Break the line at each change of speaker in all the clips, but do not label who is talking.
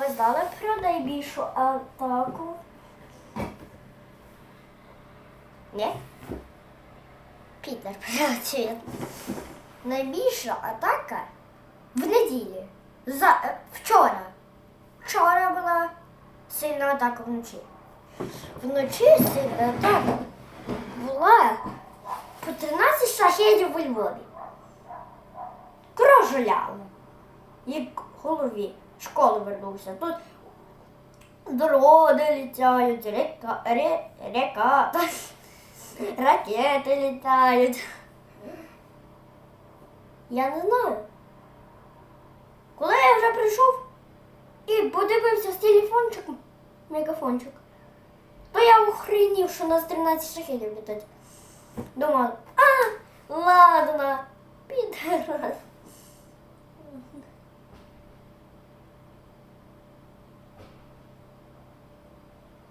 Ви знали про найбільшу атаку? Ні? Пітер працює. Найбільша атака в неділі. За, е, вчора. Вчора була сильна атака вночі. Вночі сильна атака була по 13 шахедів у Львові. Крожуляли. Як в школи вернувся. Тут дрони літають, река, ре, река, ракети літають. Я не знаю. Коли я вже прийшов і подивився з телефончиком, мегафончик, то я охренів, що у нас 13 шахедів літать. Думав, а, ладно, піде.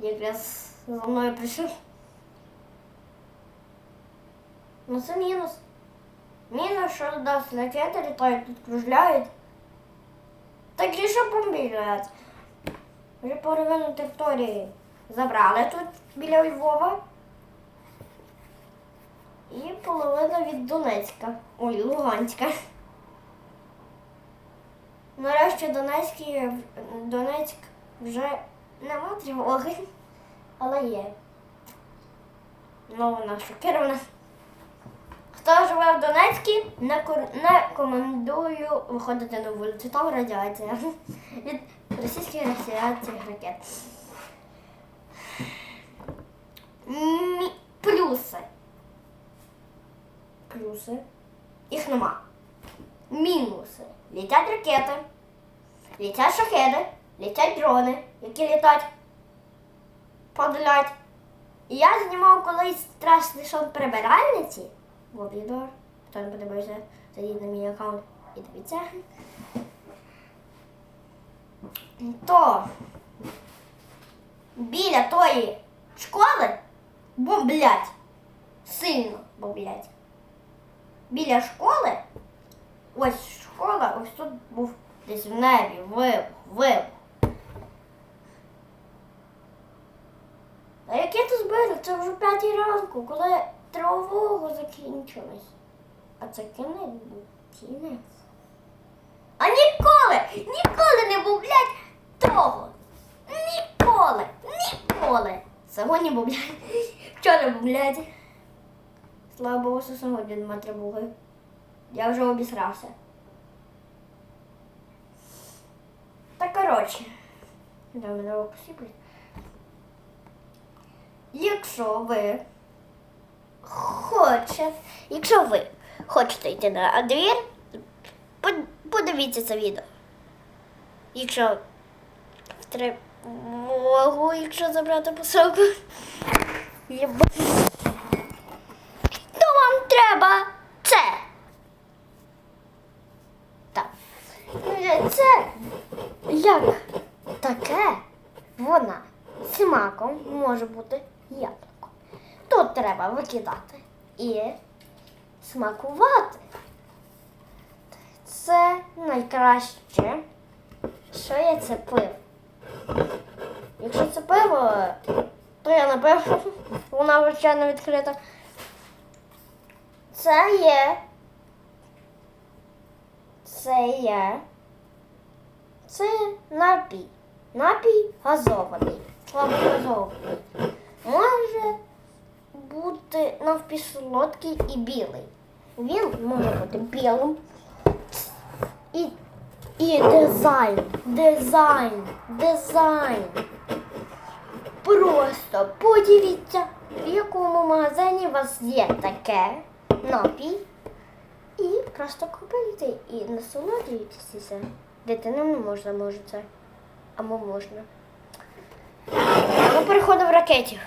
Якраз за мною прийшов. Ну це мінус. Мінус, що да, ракети літають, тут кружляють. Так що бомбілять. Вже половину території забрали тут біля Львова. І половина від Донецька. Ой, Луганська. Нарешті Донецький, Донецьк вже нема тривоги, але є. Ну, вона шокирована. Хто живе в Донецьку, не, кор- не командую виходити на вулицю. Там радіація від російських радіаційних ракет. Мі- Плюси. Плюси. Їх нема. Мінуси. Літять ракети, літять шахеди, літять дрони, які літать, подолять. І я знімав колись страшний сон прибиральниці в відео. Хто не подивився, зайдіть на мій аккаунт і дивіться. То біля тої школи бомблять. Сильно бомблять. Біля школи, ось школа, ось тут був десь в небі, вибух, вибух. А яке тут збили? Це вже п'ятій ранку, коли тривога закінчилась. А це кінець був. Кінець. А ніколи, ніколи не був, блядь, того. Ніколи, ніколи. Сьогодні був, блядь. Вчора був, блядь. Слава Богу, що сьогодні нема тривоги. Я вже обісрався. Та коротше. Да, мене посіплять. Якщо ви хочете, якщо ви хочете йти на двір, подивіться це відео. Якщо в тривогу, якщо забрати посилку, то вам треба це. Так. Е, Це як таке вона смаком може бути яблуко. Тут треба викидати і смакувати. Це найкраще, що я це пив. Якщо це пиво, то я напевно, вона звичайно відкрита. Це є. Це є. Це напій. Напій газований. Слабогазований. Може бути навпісолодкий і білий. Він може бути білим. І, і дизайн. Дизайн. Дизайн. Просто подивіться, в якому магазині у вас є таке напій. І просто купуйте і насолоджуйтеся. Дитинам не можна, може це. Або можна. Або переходимо в ракетів.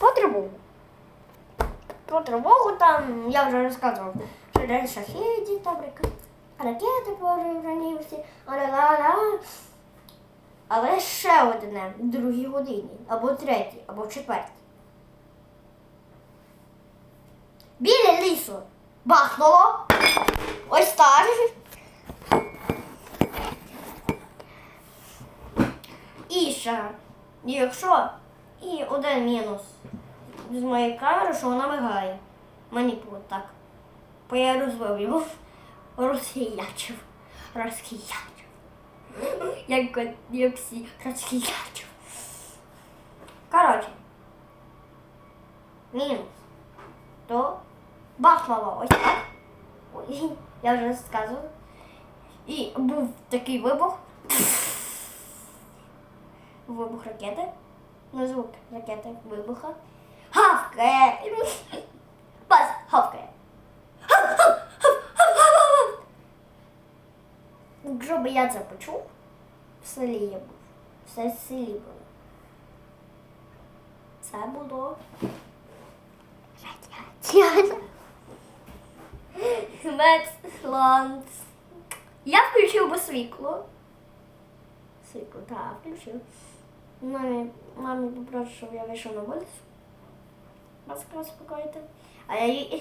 По тривогу. По тривогу там, я вже розказував, що день шахеді, там раке- ракети порівняні всі, ала-ла-ла. Але ще одне в другій годині, або третій, або четвертій. Біля лісу бахнуло. Ось так. І ще, якщо і один мінус з моєї камери, що вона мигає. Мені було так. Бо я розвив його. Розхиячив. Розхиячив. Як, як всі розхиячив. Коротше. Мінус. То бахнуло ось так. Ой, я вже сказувала. І був такий вибух. Вибух ракети. Ну, звук ракети вибуха. Гавкає. Бас гавкає. Якщо б я це почув, в селі я був. Все в селі було. Це було. Радіація. Я включив би світло. Світло, так, включив. Мамі, мамі попрошу, щоб я вийшов на вулицю. Вас успокоїти. А я.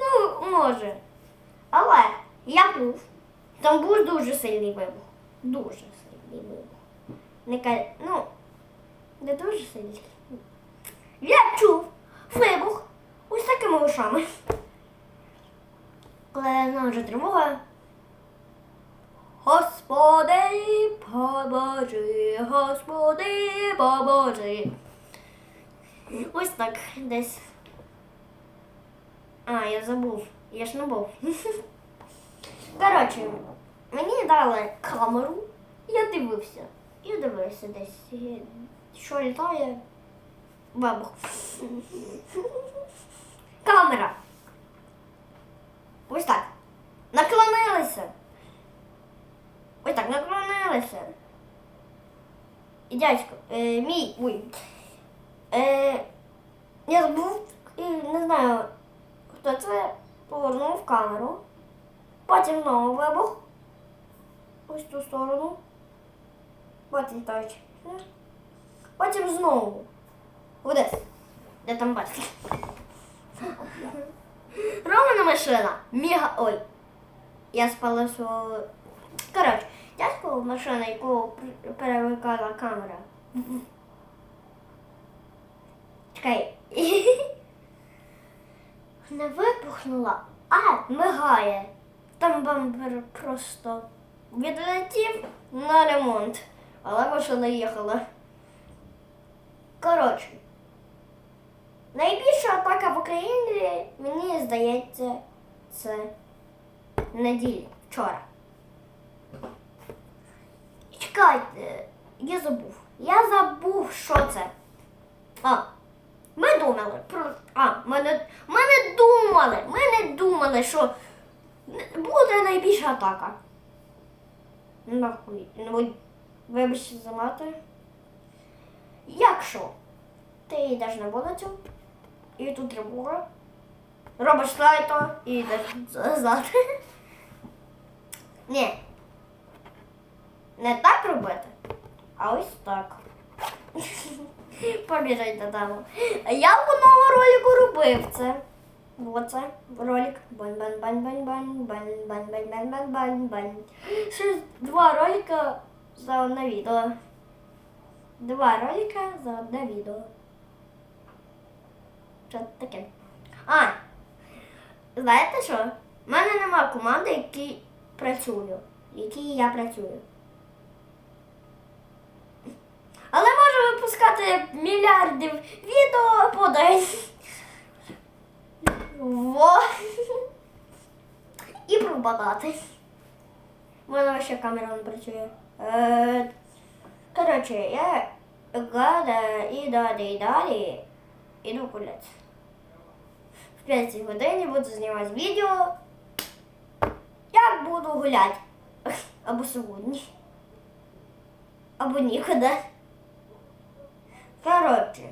Ну, може. Але я був. Там був дуже сильний вибух. Дуже сильний вибух. Не ка... Ну, не дуже сильний. Я чув вибух ось такими ушами. Коли знаю, вже тривога. Господи, поможи, Господи, поможи. Ось так десь. А, я забув. Я ж не був. Коротше, мені дали камеру, я дивився. Я дивився десь, що літає. Бабух. Камера. Ось так. Наклонилися. Ось так, наклонилися. І дядько, е, мій, ой. Е, я забув і не знаю, хто це повернув камеру. Потім знову вибух. Ось ту сторону. Потім точно. Потім знову. Кудись. Де там бачиш? Романа машина. Міга. Ой. Я спалив свого. Коротше, дядько машина, яку перемикала камера. Чекай. Не вибухнула, а мигає. Там бампер просто відлетів на ремонт. Але машина їхала. Коротше. Найбільша атака в Україні, мені здається, це неділя, вчора. Чекайте, я забув. Я забув, що це. А, ми думали про. А, ми не, ми не думали, ми не думали, що буде найбільша атака. Нахуй. Ну, вибачте за мати. Якщо ти йдеш на вулицю, і тут тривога, робиш лайто і йдеш назад. Ні. Не так робити, а ось так. Побіжать додому. А я в одному ролику робив це. Оце ролик. бань бань бань бань бань бань бань бань бань бань бань бань Ще два ролика за одне відео. Два ролика за одне відео. Що таке? А, знаєте що? У мене нема команди, які працюю, які я працюю. Але випускати мільярдів відео по день. Во. І пропадати. У мене ще камера не працює. Е, коротше, я гада і далі, і далі іду гуляти. В 5 годині буду знімати відео. Як буду гуляти. Або сьогодні. Або нікуди. Коротше.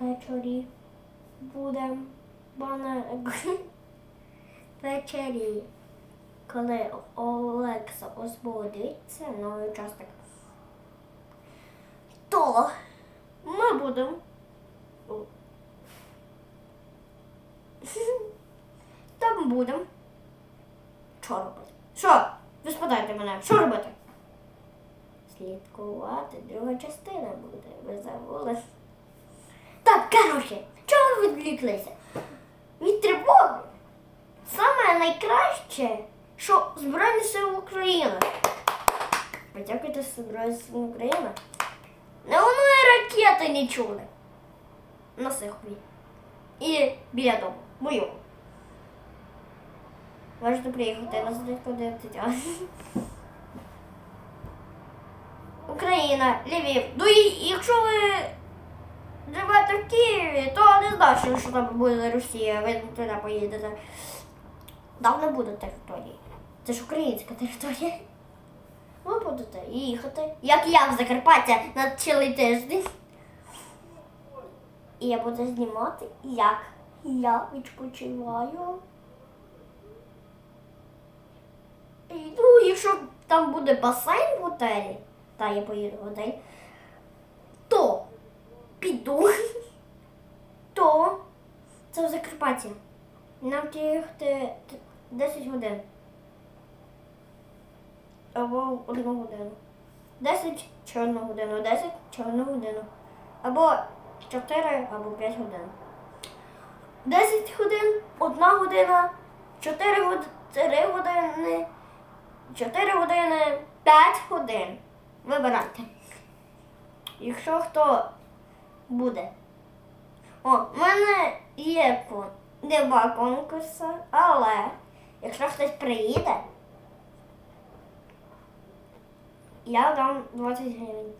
Ввечері буде бана ввечері, коли Олекса освободиться, новий участок, то ми будемо. Там будемо. Що робити? Що? Ви спитайте мене, що робити? Слідкувати. Друга частина буде. Ви забули? Так, коротше, чого ви відвліклися? Від тривоги. Саме найкраще, що Збройні Сили України. Подякуйте Збройні Сили України. Не воно і ракети не чули. На Сихові. І біля дому. Мою. Можете приїхати на задатку 11. Україна, Львів. Ну і якщо ви живете в Києві, то не знаю, що там буде Росія, ви туди поїдете. Там не буде території. Це ж українська територія. Ви будете їхати, як я в Закарпаття на цілий тиждень. І я буду знімати, як я відпочиваю. Ну, якщо там буде басейн в готелі, та я поїду в готель, то піду, то це в Закарпатті. Нам їхати 10 годин. Або одну годину. 10 чи одну годину, 10 чи одну годину. Або 4 або 5 годин. 10 годин, 1 година, 4 години, 3 години, 4 години, 5 годин. Вибирайте. Якщо хто буде. О, в мене є два конкурси, але якщо хтось приїде, я дам 20 гривень.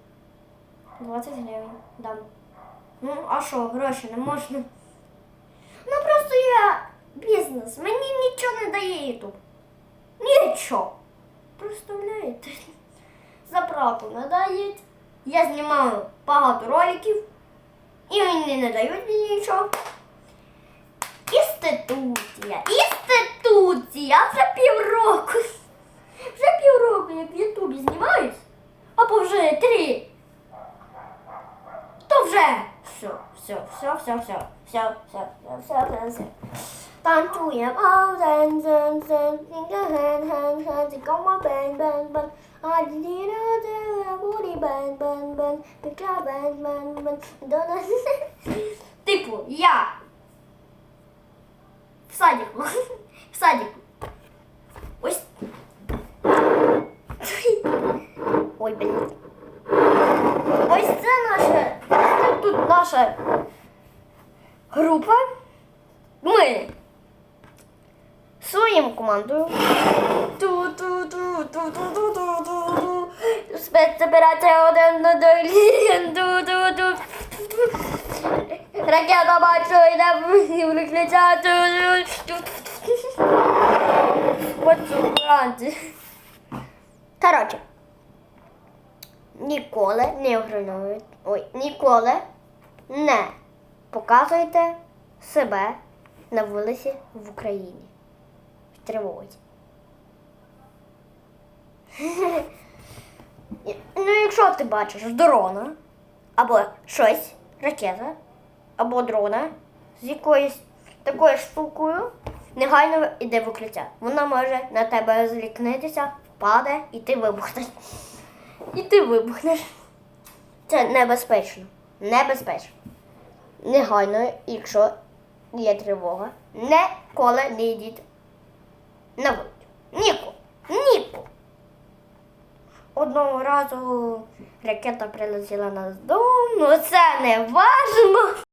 20 гривень дам. Ну, а що, гроші не можна? Ну просто я бізнес. Мені нічого не дає Ютуб. Нічого. Представляєте? Заправку не дають. Я знімаю багато роликів. І вони не дають мені нічого. Інституція. Інституція. Вже півроку. Вже півроку, як в Ютубі знімаюсь. Або вже три. То вже все, все, все, все, все, все, все, все, все, все. 班主任好神神神，真的很很很，只跟我笨笨笨，啊滴滴答答，我的笨笨笨，别叫笨笨笨，都能。Типу, я в садіку, в садіку. Ось. Ой, блін. Ось це наше, ось це тут наша група. Ми командою. Ту-ту-ту-ту-ту-ту-ту-ту. Спецоперація один на Ту-ту-ту. Ракета бачу, йде виключати. Коротше. Ніколи не огранують. Ой, ніколи не показуйте себе на вулиці в Україні. Тривозі. Ну, якщо ти бачиш дрона, або щось, ракета, або дрона з якоюсь такою штукою, негайно йде в укриття. Вона може на тебе злікнитися, впаде і ти вибухнеш. І ти вибухнеш. Це небезпечно. Небезпечно. Негайно, якщо є тривога, ніколи не йдіть на вулицю. Ніку, ніку. Одного разу ракета прилетіла на дом, ну це не важно.